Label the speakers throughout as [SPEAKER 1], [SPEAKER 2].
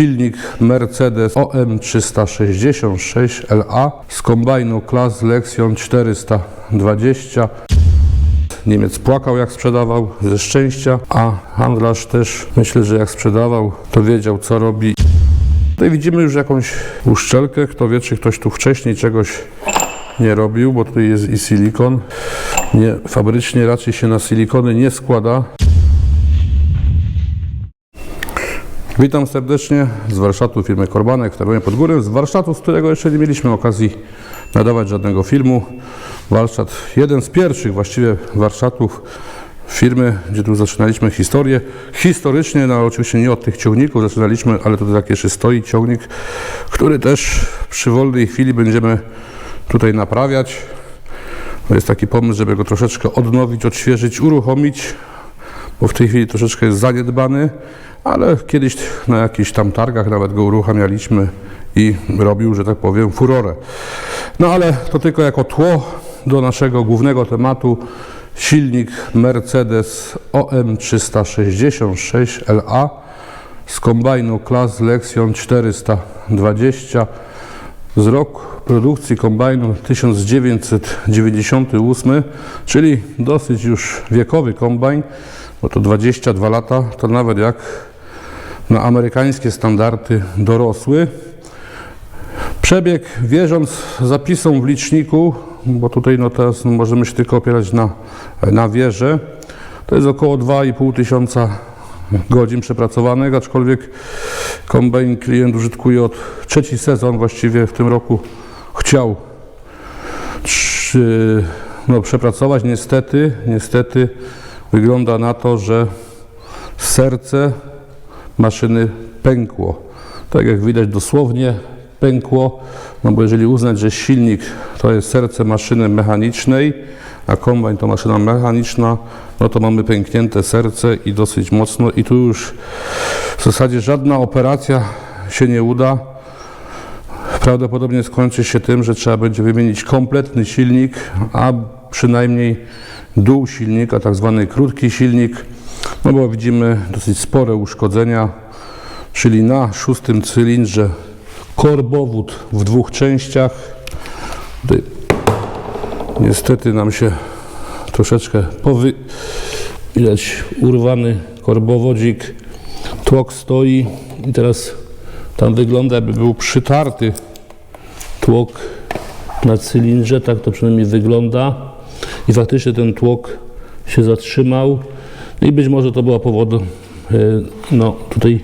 [SPEAKER 1] silnik Mercedes OM366LA z kombajnu Klas Lexion 420. Niemiec płakał jak sprzedawał ze szczęścia, a handlarz też myślę, że jak sprzedawał, to wiedział co robi. Tutaj widzimy już jakąś uszczelkę. Kto wie, czy ktoś tu wcześniej czegoś nie robił, bo tutaj jest i silikon. Nie, fabrycznie raczej się na silikony nie składa. Witam serdecznie z warsztatu firmy Korbanek Targonie pod Górę, z warsztatu, z którego jeszcze nie mieliśmy okazji nadawać żadnego filmu. Warsztat, jeden z pierwszych właściwie warsztatów firmy, gdzie tu zaczynaliśmy historię. Historycznie, no oczywiście nie od tych ciągników zaczynaliśmy, ale tutaj tak jeszcze stoi ciągnik, który też przy wolnej chwili będziemy tutaj naprawiać. To jest taki pomysł, żeby go troszeczkę odnowić, odświeżyć, uruchomić, bo w tej chwili troszeczkę jest zaniedbany, ale kiedyś na jakichś tam targach nawet go uruchamialiśmy i robił, że tak powiem, furorę. No ale to tylko jako tło do naszego głównego tematu. Silnik Mercedes OM366LA z kombajnu Klas Lexion 420 z rok produkcji kombajnu 1998, czyli dosyć już wiekowy kombajn, bo to 22 lata, to nawet jak na amerykańskie standardy dorosły. Przebieg, wierząc zapisom w liczniku, bo tutaj no teraz możemy się tylko opierać na, na wierze, to jest około 2,5 tysiąca godzin przepracowanych, aczkolwiek kombajn klient użytkuje od trzeci sezon właściwie w tym roku chciał no, przepracować. Niestety, niestety wygląda na to, że serce maszyny pękło. Tak jak widać dosłownie pękło, no bo jeżeli uznać, że silnik to jest serce maszyny mechanicznej, a kombajn to maszyna mechaniczna, no to mamy pęknięte serce i dosyć mocno i tu już w zasadzie żadna operacja się nie uda. Prawdopodobnie skończy się tym, że trzeba będzie wymienić kompletny silnik, a przynajmniej dół silnika, tak zwany krótki silnik, no bo widzimy dosyć spore uszkodzenia, czyli na szóstym cylindrze korbowód w dwóch częściach. Niestety nam się troszeczkę powy... widać urwany korbowodzik, tłok stoi i teraz tam wygląda jakby był przytarty tłok na cylindrze, tak to przynajmniej wygląda i faktycznie ten tłok się zatrzymał no i być może to była powodem e, no tutaj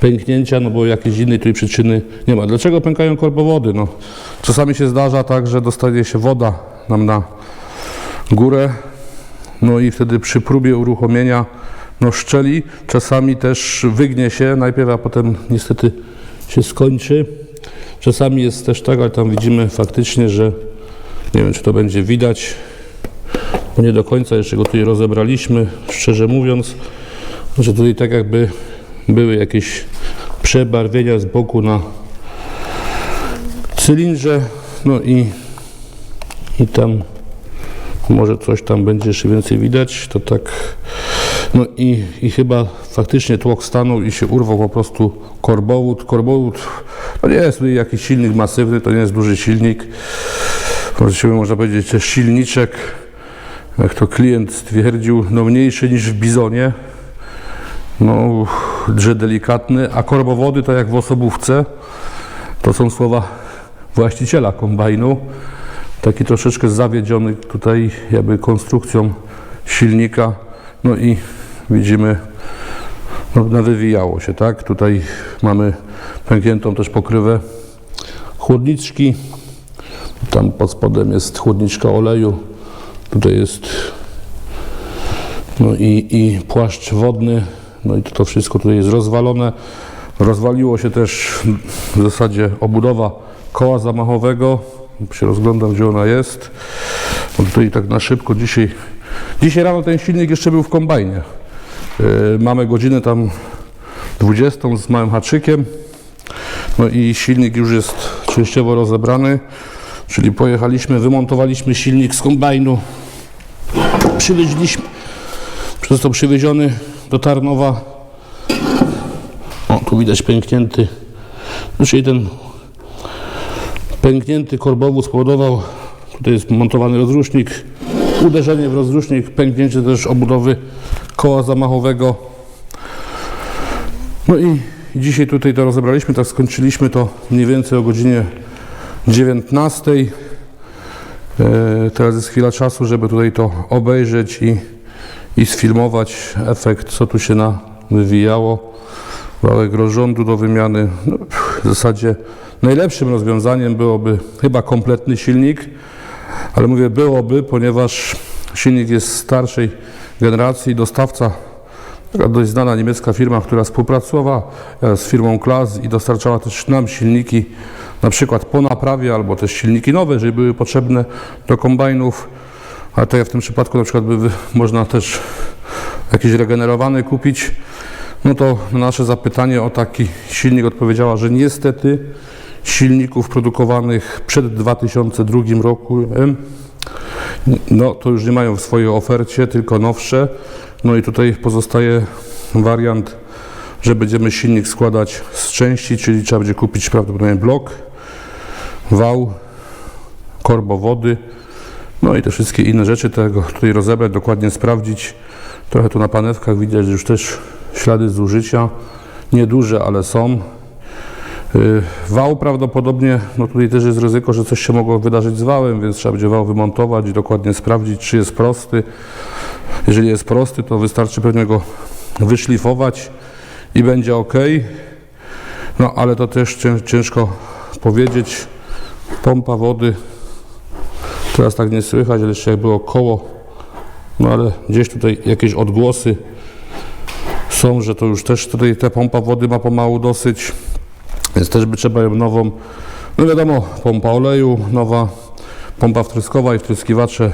[SPEAKER 1] pęknięcia, no bo jakiejś innej tutaj przyczyny nie ma. Dlaczego pękają korbowody? No, czasami się zdarza tak, że dostaje się woda nam na górę, no i wtedy przy próbie uruchomienia no, szczeli czasami też wygnie się najpierw, a potem niestety się skończy. Czasami jest też tak, ale tam widzimy faktycznie, że nie wiem, czy to będzie widać, nie do końca jeszcze go tutaj rozebraliśmy, szczerze mówiąc, że tutaj tak jakby były jakieś przebarwienia z boku na cylindrze, no i, i tam może coś tam będzie jeszcze więcej widać, to tak, no i, i chyba faktycznie tłok stanął i się urwał po prostu korbowód. Korbowód to nie jest jakiś silnik masywny, to nie jest duży silnik, właściwie można powiedzieć, silniczek, jak to klient stwierdził, no mniejszy niż w Bizonie, no, że delikatny, a korbowody to jak w osobówce, to są słowa właściciela kombajnu, taki troszeczkę zawiedziony tutaj jakby konstrukcją silnika, no i widzimy, no, nawywijało się, tak, tutaj mamy pękniętą też pokrywę chłodniczki, tam pod spodem jest chłodniczka oleju, tutaj jest no i, i płaszcz wodny, no i to, to wszystko tutaj jest rozwalone. Rozwaliło się też w zasadzie obudowa koła zamachowego. Się rozglądam, gdzie ona jest. Bo tutaj tak na szybko dzisiaj. Dzisiaj rano ten silnik jeszcze był w kombajnie. Yy, mamy godzinę tam 20 z małym haczykiem. No i silnik już jest częściowo rozebrany. Czyli pojechaliśmy, wymontowaliśmy silnik z kombajnu. Przywieźliśmy, został przywieziony do Tarnowa. O, Tu widać pęknięty, czyli ten pęknięty korbowód spowodował, tutaj jest montowany rozrusznik, uderzenie w rozrusznik, pęknięcie też obudowy koła zamachowego. No i dzisiaj tutaj to rozebraliśmy, tak skończyliśmy to mniej więcej o godzinie 19. E, Teraz jest chwila czasu, żeby tutaj to obejrzeć i, i sfilmować efekt, co tu się na, wywijało. Wałek rozrządu do wymiany. No, w zasadzie najlepszym rozwiązaniem byłoby chyba kompletny silnik, ale mówię byłoby, ponieważ silnik jest starszej generacji, dostawca Taka dość znana niemiecka firma, która współpracowała e, z firmą Klas i dostarczała też nam silniki, na przykład po naprawie, albo też silniki nowe, jeżeli były potrzebne do kombajnów. A to ja w tym przypadku na przykład by można też jakiś regenerowany kupić. No to na nasze zapytanie o taki silnik odpowiedziała, że niestety silników produkowanych przed 2002 rokiem no to już nie mają w swojej ofercie, tylko nowsze. No i tutaj pozostaje wariant, że będziemy silnik składać z części, czyli trzeba będzie kupić prawdopodobnie blok, wał, korbowody, no i te wszystkie inne rzeczy, tego tutaj rozebrać, dokładnie sprawdzić. Trochę tu na panewkach widać, że już też ślady zużycia, nieduże, ale są. Y, Wał prawdopodobnie, no tutaj też jest ryzyko, że coś się mogło wydarzyć z wałem, więc trzeba będzie wał wymontować i dokładnie sprawdzić, czy jest prosty. Jeżeli jest prosty, to wystarczy pewnie go wyszlifować i będzie ok. No ale to też cię- ciężko powiedzieć. Pompa wody, teraz tak nie słychać, ale jeszcze jak było koło, no ale gdzieś tutaj jakieś odgłosy są, że to już też tutaj ta pompa wody ma pomału dosyć. Więc też by trzeba ją nową, no wiadomo, pompa oleju, nowa pompa wtryskowa i wtryskiwacze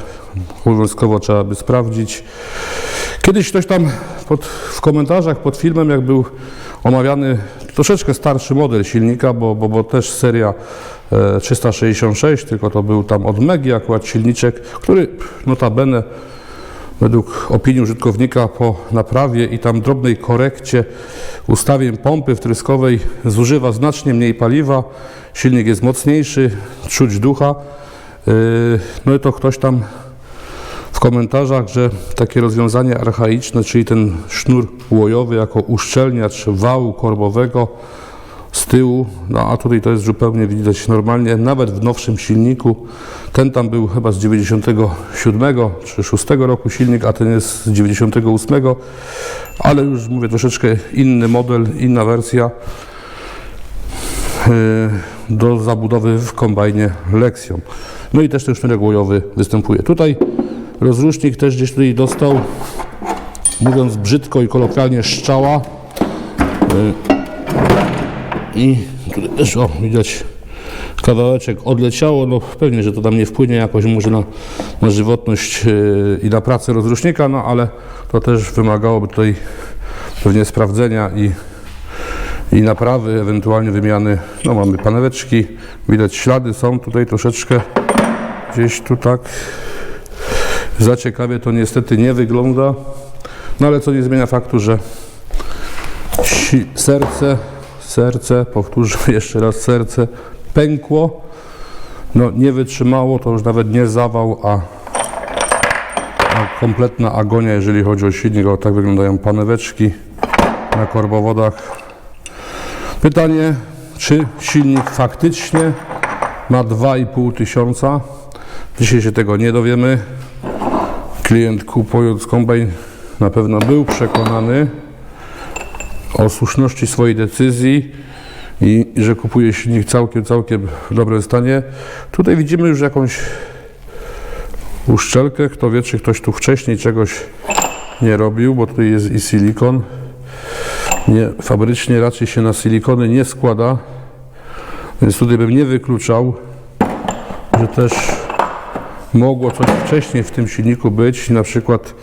[SPEAKER 1] obowiązkowo trzeba by sprawdzić. Kiedyś ktoś tam pod, w komentarzach pod filmem, jak był omawiany troszeczkę starszy model silnika, bo, bo, bo też seria e, 366, tylko to był tam od Megi akurat silniczek, który notabene według opinii użytkownika po naprawie i tam drobnej korekcie ustawień pompy wtryskowej zużywa znacznie mniej paliwa, silnik jest mocniejszy, czuć ducha. Yy, No i to ktoś tam w komentarzach, że takie rozwiązanie archaiczne, czyli ten sznur łojowy jako uszczelniacz wału korbowego z tyłu, no a tutaj to jest zupełnie widać normalnie, nawet w nowszym silniku. Ten tam był chyba z 97 czy 6 roku silnik, a ten jest z 98, ale już mówię troszeczkę inny model, inna wersja yy, do zabudowy w kombajnie Lexion. No i też ten sznurek łojowy występuje. Tutaj rozrusznik też gdzieś tutaj dostał, mówiąc brzydko i kolokwialnie, szczała. I tutaj też o, widać kawałeczek odleciało, no pewnie, że to tam nie wpłynie jakoś może na, na żywotność yy, i na pracę rozrusznika, no ale to też wymagałoby tutaj pewnie sprawdzenia i, i naprawy, ewentualnie wymiany, no mamy paneweczki, widać ślady są tutaj troszeczkę gdzieś tu tak. Za ciekawie to niestety nie wygląda, no ale co nie zmienia faktu, że serce, serce, powtórzę jeszcze raz, serce pękło, no nie wytrzymało, to już nawet nie zawał, a, a kompletna agonia, jeżeli chodzi o silnik, o tak wyglądają paneweczki na korbowodach. Pytanie, czy silnik faktycznie ma 2,5 tysiąca? Dzisiaj się tego nie dowiemy. Klient kupując kombajn na pewno był przekonany o słuszności swojej decyzji i że kupuje silnik całkiem, całkiem w dobrym stanie. Tutaj widzimy już jakąś uszczelkę. Kto wie, czy ktoś tu wcześniej czegoś nie robił, bo tutaj jest i silikon. Nie, fabrycznie raczej się na silikony nie składa, więc tutaj bym nie wykluczał, że też mogło coś wcześniej w tym silniku być. Na przykład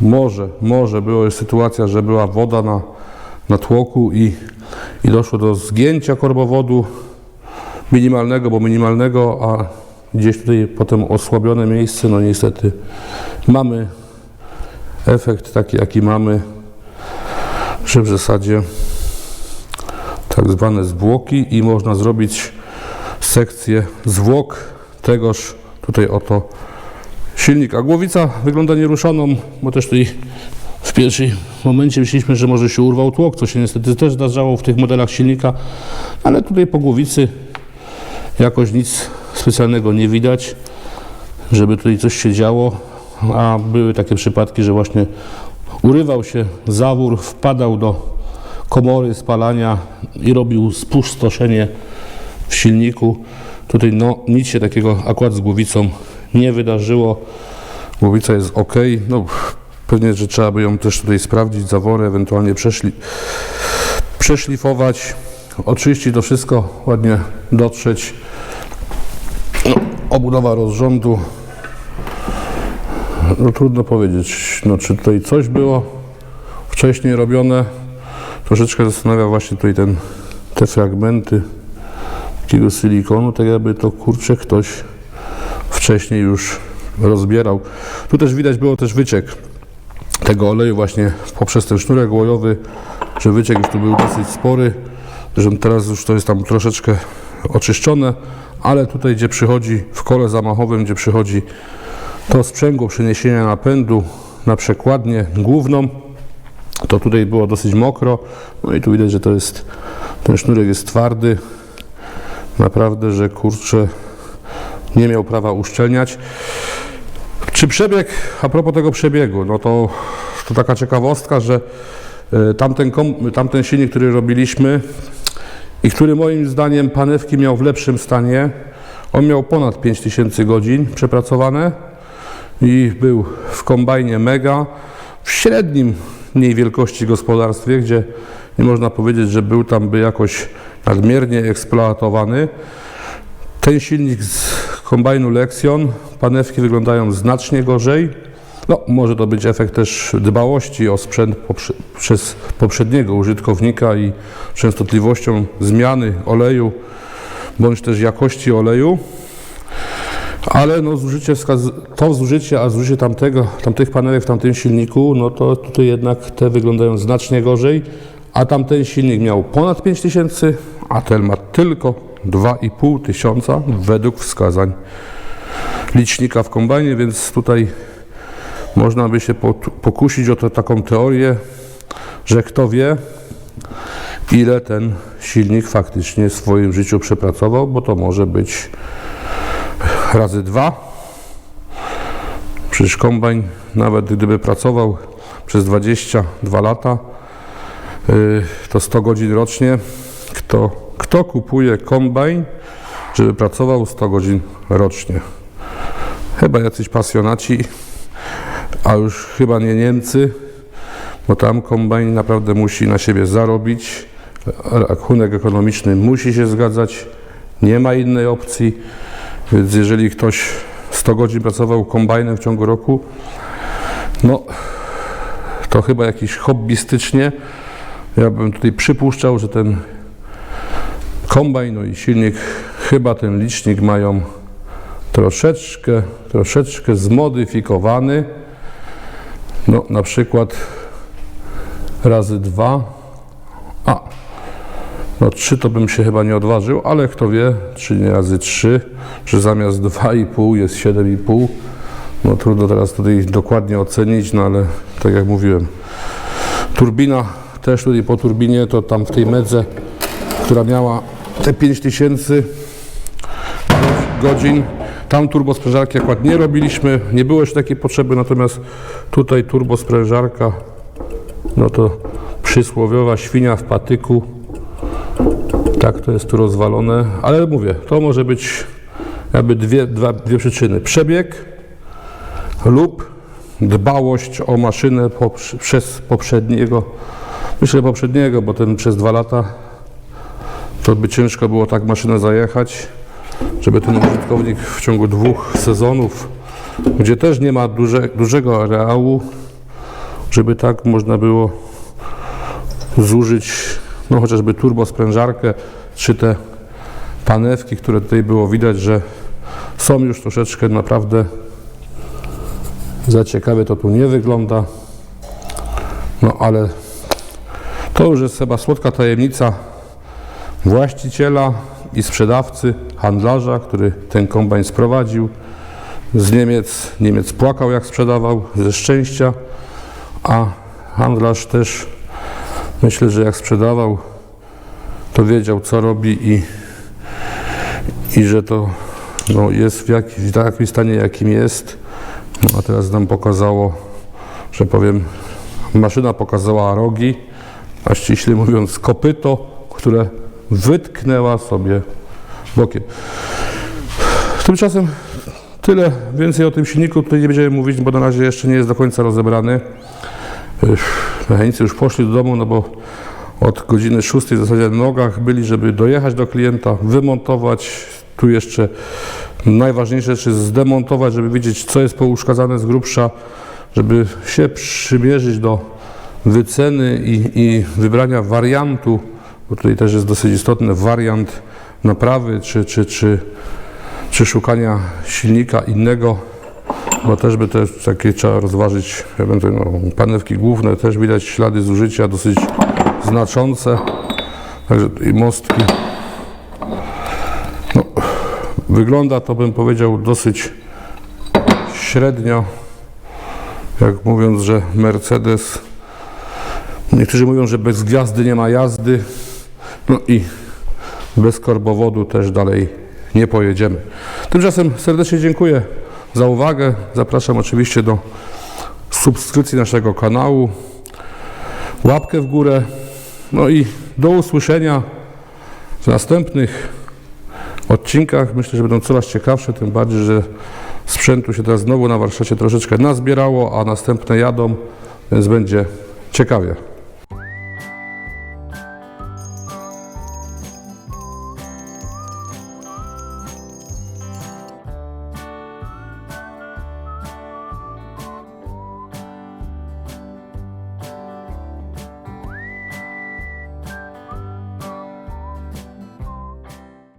[SPEAKER 1] może, może była sytuacja, że była woda na, na tłoku i, i doszło do zgięcia korbowodu minimalnego, bo minimalnego, a gdzieś tutaj potem osłabione miejsce, no niestety mamy efekt taki, jaki mamy, że w zasadzie tak zwane zwłoki i można zrobić sekcję zwłok tegoż tutaj oto silnika. Głowica wygląda nieruszoną, bo też tutaj w pierwszym momencie myśleliśmy, że może się urwał tłok, co się niestety też zdarzało w tych modelach silnika, ale tutaj po głowicy jakoś nic specjalnego nie widać, żeby tutaj coś się działo, a były takie przypadki, że właśnie urywał się zawór, wpadał do komory spalania i robił spustoszenie w silniku. Tutaj no, nic się takiego akurat z głowicą nie wydarzyło. Głowica jest ok. No, pewnie, że trzeba by ją też tutaj sprawdzić, zawory, ewentualnie przeszli, przeszlifować, oczyścić to wszystko, ładnie dotrzeć. No, obudowa rozrządu. No trudno powiedzieć, no, czy tutaj coś było wcześniej robione. Troszeczkę zastanawia właśnie tutaj ten, te fragmenty takiego silikonu, tak jakby to kurczę ktoś wcześniej już rozbierał. Tu też widać było też wyciek tego oleju właśnie poprzez ten sznurek łojowy, że wyciek już tu był dosyć spory, że teraz już to jest tam troszeczkę oczyszczone, ale tutaj gdzie przychodzi w kole zamachowym, gdzie przychodzi to sprzęgło przeniesienia napędu na przekładnię główną, to tutaj było dosyć mokro, no i tu widać, że to jest, ten sznurek jest twardy, naprawdę, że kurczę, nie miał prawa uszczelniać. Czy przebieg, a propos tego przebiegu, no to, to taka ciekawostka, że e, tamten, tamten silnik, który robiliśmy i który moim zdaniem panewki miał w lepszym stanie, on miał ponad 5000 godzin przepracowane i był w kombajnie Mega, w średnim mniej wielkości gospodarstwie, gdzie nie można powiedzieć, że był tam by jakoś nadmiernie eksploatowany. Ten silnik z kombajnu Lexion, panewki wyglądają znacznie gorzej. No, może to być efekt też dbałości o sprzęt poprze przez poprzedniego użytkownika i częstotliwością zmiany oleju bądź też jakości oleju. Ale no, zużycie to zużycie, a zużycie tamtego, tamtych panelek w tamtym silniku, no to tutaj jednak te wyglądają znacznie gorzej, a tamten silnik miał ponad 5000, a ten ma tylko 2,5 tysiąca według wskazań licznika w kombajnie, więc tutaj można by się pokusić o to, taką teorię, że kto wie, ile ten silnik faktycznie w swoim życiu przepracował, bo to może być razy dwa. Przecież kombajn, nawet gdyby pracował przez 22 lata, yy, to 100 godzin rocznie. Kto, kto kupuje kombajn, żeby pracował 100 godzin rocznie? Chyba jacyś pasjonaci, a już chyba nie Niemcy, bo tam kombajn naprawdę musi na siebie zarobić. Rachunek ekonomiczny musi się zgadzać, nie ma innej opcji. Więc jeżeli ktoś 100 godzin pracował kombajnem w ciągu roku, no to chyba jakiś hobbystycznie. Ja bym tutaj przypuszczał, że ten kombajn no i silnik, chyba ten licznik mają troszeczkę, troszeczkę zmodyfikowany. No na przykład razy dwa. A, no 3 to bym się chyba nie odważył, ale kto wie, 3 nie razy 3, że zamiast 2,5 jest 7,5. No trudno teraz tutaj dokładnie ocenić, no ale tak jak mówiłem, turbina też tutaj po turbinie, to tam w tej medze, która miała te 5000 godzin, tam turbosprężarki akurat nie robiliśmy, nie było jeszcze takiej potrzeby, natomiast tutaj turbosprężarka, no to przysłowiowa świnia w patyku, tak to jest tu rozwalone, ale mówię, to może być jakby dwie, dwa, dwie przyczyny. Przebieg lub dbałość o maszynę poprze- przez poprzedniego, myślę poprzedniego, bo ten przez dwa lata to by ciężko było tak maszynę zajechać, żeby ten użytkownik w ciągu dwóch sezonów, gdzie też nie ma duże, dużego areału, żeby tak można było zużyć no chociażby turbosprężarkę, czy te panewki, które tutaj było widać, że są już troszeczkę naprawdę za ciekawie to tu nie wygląda. No ale to już jest chyba słodka tajemnica właściciela i sprzedawcy, handlarza, który ten kombajn sprowadził z Niemiec. Niemiec płakał jak sprzedawał ze szczęścia, a handlarz też myślę, że jak sprzedawał, to wiedział co robi i, i że to no, jest w, jak, w takim stanie jakim jest. No, a teraz nam pokazało, że powiem, maszyna pokazała rogi, a ściśle mówiąc kopyto, które wytknęła sobie bokiem. Tymczasem tyle, więcej o tym silniku tutaj nie będziemy mówić, bo na razie jeszcze nie jest do końca rozebrany. Mechanicy już poszli do domu, no bo od godziny 6 w zasadzie na nogach byli, żeby dojechać do klienta, wymontować. Tu jeszcze najważniejsze rzeczy zdemontować, żeby wiedzieć, co jest pouszkadzane z grubsza, żeby się przymierzyć do wyceny i, i wybrania wariantu, bo tutaj też jest dosyć istotny wariant naprawy, czy, czy, czy, czy szukania silnika innego, bo też by też takie trzeba rozważyć, no, panewki główne, też widać ślady zużycia dosyć znaczące, także i mostki. No, wygląda to bym powiedział dosyć średnio, jak mówiąc, że Mercedes, niektórzy mówią, że bez gwiazdy nie ma jazdy, no i bez korbowodu też dalej nie pojedziemy. Tymczasem serdecznie dziękuję za uwagę. Zapraszam oczywiście do subskrypcji naszego kanału, łapkę w górę, no i do usłyszenia w następnych odcinkach. Myślę, że będą coraz ciekawsze, tym bardziej, że sprzętu się teraz znowu na warsztacie troszeczkę nazbierało, a następne jadą, więc będzie ciekawie.